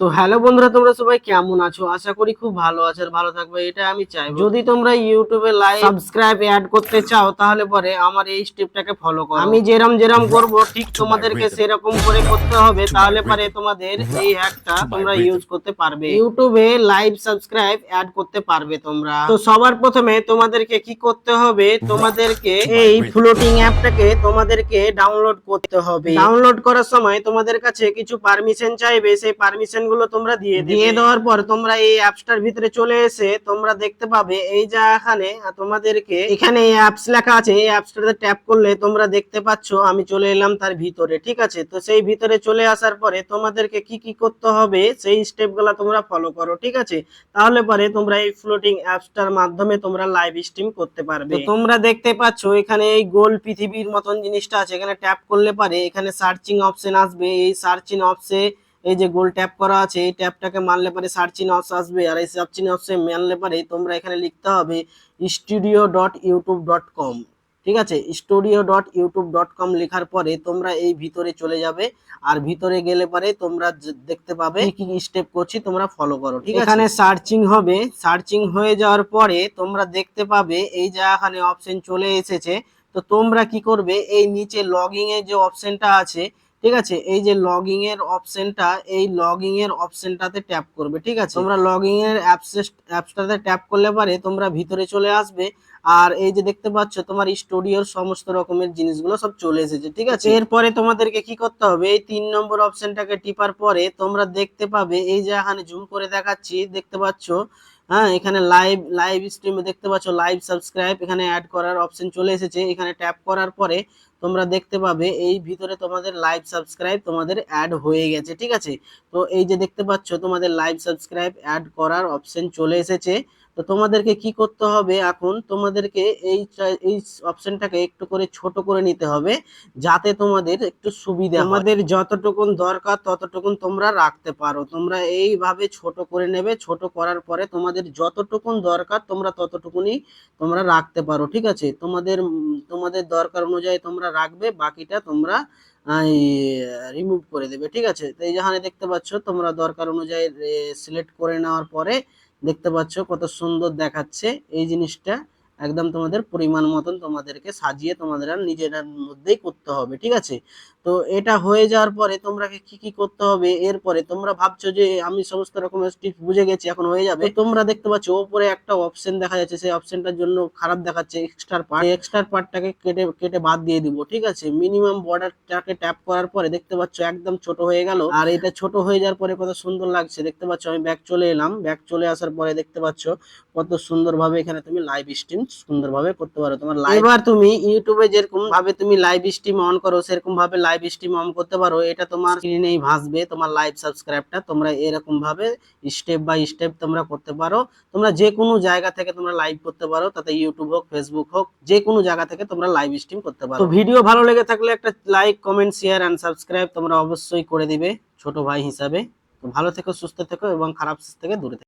তো হ্যালো বন্ধুরা, তোমরা সবাই কেমন আছো? আশা করি খুব ভালো আছো আর ভালো থাকবে, এটা আমি চাই যদি তোমরা ইউটিউবে লাইক সাবস্ক্রাইব অ্যাড করতে চাও, তাহলে পরে আমার এই স্টেপটাকে ফলো করো। আমি যেরম যেরম করব, ঠিক তোমাদেরকে সেরকম করে করতে হবে, তাহলে পরে তোমাদের এই হ্যাকটা তোমরা ইউজ করতে পারবে। ইউটিউবে লাইভ সাবস্ক্রাইব অ্যাড করতে পারবে তোমরা। তো সবার প্রথমে তোমাদেরকে কি করতে হবে, তোমাদেরকে এই ফ্লোটিং অ্যাপটাকে তোমাদেরকে ডাউনলোড করতে হবে। ডাউনলোড করার সময় তোমাদের কাছে কিছু পারমিশন চাইবে, সেই পারমিশন গুলো তোমরা দিয়ে দিয়ে দেওয়ার পর তোমরা এই অ্যাপসটার ভিতরে চলে এসে তোমরা দেখতে পাবে এই যে এখানে তোমাদেরকে এখানে এই অ্যাপস লেখা আছে এই অ্যাপসটাতে ট্যাপ করলে তোমরা দেখতে পাচ্ছ আমি চলে এলাম তার ভিতরে ঠিক আছে? তো সেই ভিতরে চলে আসার পরে তোমাদেরকে কি কি করতে হবে সেই স্টেপগুলা তোমরা ফলো করো ঠিক আছে? তাহলে পরে তোমরা এই ফ্লোটিং অ্যাপসটার মাধ্যমে তোমরা লাইভ স্ট্রিম করতে পারবে। তোমরা দেখতে পাচ্ছ এখানে এই গোল পৃথিবীর মতন জিনিসটা আছে এখানে ট্যাপ করলে পারে এখানে সার্চিং অপশন আসবে এই সার্চিং অপশে এই যে গোল ট্যাপ করা আছে, এই ট্যাপটাকে মারলে পরে সার্চিং অপশন আসবে। আর এই সার্চিং অপশন মানলে পরে তোমরা এখানে লিখতে হবে studio dot YouTube dot com ঠিক আছে? Studio dot YouTube dot com লেখার পরে তোমরা এই ভিতরে চলে যাবে। আর ভিতরে গেলে পরে তোমরা দেখতে পাবে কি কি স্টেপ করছি, তোমরা ফলো করো। ঠিক আছে? এখানে সার্চিং হবে। সার্চিং হয়ে যাওয়ার পরে তোমরা দেখতে পাবে এই যে এখানে অপশন চলে এসেছে। তো তোমরা কি করবে? এই নিচে লগইং এর যে অপশনটা আছে ঠিক আছে? এই যে লগইং এর অপশনটা এই লগইং এর অপশনটাতে ট্যাপ করবে, ঠিক আছে? তোমরা লগইং এর অ্যাপস অ্যাপসটাতে ট্যাপ করলে পারে তোমরা ভিতরে চলে আসবে, আর এই যে দেখতে পাচ্ছ, তোমার স্টুডিওর সমস্ত রকমের জিনিসগুলো সব চলে এসেছে, ঠিক আছে? এরপরে তোমাদেরকে কি করতে হবে? এই তিন নম্বর অপশনটাকে টিপার পরে তোমরা দেখতে পাবে, এই যে এখানে জুম করে দেখাচ্ছি, দেখতে পাচ্ছ? হ্যাঁ এখানে লাইভ লাইভ স্ট্রিমে দেখতে পাচ্ছ লাইভ সাবস্ক্রাইব এখানে অ্যাড করার অপশন চলে এসেছে। এখানে ট্যাপ করার পরে তোমরা দেখতে পাবে, এই ভিতরে তোমাদের লাইভ সাবস্ক্রাইব তোমাদের অ্যাড হয়ে গেছে, ঠিক আছে? তো এই যে দেখতে পাচ্ছ, তোমাদের লাইভ সাবস্ক্রাইব অ্যাড করার অপশন চলে এসেছে। তো তোমাদেরকে কি করতে হবে এখন? তোমাদেরকে এই এই অপশনটাকে একটু করে ছোট করে নিতে হবে যাতে তোমাদের একটু সুবিধা আমাদের যতটুকুন দরকার ততটুকুন তোমরা রাখতে পারো। তোমরা এইভাবে ছোট করে নেবে, ছোট করার পরে তোমাদের যতটুকুন দরকার তোমরা ততটুকুনি তোমরা রাখতে পারো, ঠিক আছে? তোমাদের তোমাদের দরকার অনুযায়ী তোমরা রাখবে, বাকিটা তোমরা রিমুভ করে দেবে, ঠিক আছে? তো এই যেখানে দেখতে পাচ্ছ, তোমরা দরকার অনুযায়ী সিলেক্ট করে নেওয়ার পরে দেখতে পাচ্ছ কত সুন্দর দেখাচ্ছে এই জিনিসটা। একদম তোমাদের পরিমাণ মতন তোমাদেরকে সাজিয়ে তোমাদের নিজের মধ্যেই করতে হবে, ঠিক আছে? তো এটা হয়ে যাওয়ার পরে তোমরা কি কি করতে হবে? এরপরে তোমরা ভাবছ যে আমি সমস্ত রকমের টিপস বুঝে গেছি, এখন হয়ে যাবে। তোমরা দেখতে পাচ্ছ, ওপরে একটা অপশন দেখা যাচ্ছে, সেই অপশনটার জন্য খারাপ দেখাচ্ছে এক্সট্রা পার্ট এক্সট্রা পার্টটাকে কেটে কেটে বাদ দিয়ে দিব, ঠিক আছে? মিনিমাম বর্ডারটাকে ট্যাপ করার পরে দেখতে পাচ্ছ, একদম ছোট হয়ে গেল। আর এটা ছোট হয়ে যাওয়ার পরে কত সুন্দর লাগছে, দেখতে পাচ্ছ, আমি ব্যাক চলে এলাম। ব্যাক চলে আসার পরে দেখতে পাচ্ছ, কত সুন্দরভাবে এখানে তুমি লাইভ স্ট্রিম সুন্দরভাবে করতে পারো। তোমার লাইভ এবার তুমি ইউটিউবে যেরকম ভাবে তুমি লাইভ স্ট্রিম অন করো সেরকম ভাবে লাইভ স্ট্রিম অন করতে পারো। এটা তোমার স্ক্রিনেই ভাসবে তোমার লাইভ সাবস্ক্রাইবটা তোমরা এরকম ভাবে স্টেপ বাই স্টেপ তোমরা করতে পারো। তোমরা যে কোনো জায়গা থেকে তোমরা লাইভ করতে পারো তাতে ইউটিউব হোক ফেসবুক হোক যে কোনো জায়গা থেকে তোমরা লাইভ স্ট্রিম করতে পারো। তো ভিডিও ভালো লেগে থাকলে একটা like comment share and subscribe তোমরা অবশ্যই করে দিবে ছোট ভাই হিসাবে। তো ভালো থেকো সুস্থ থেকো এবং খারাপ থেকে দূরে থেকো।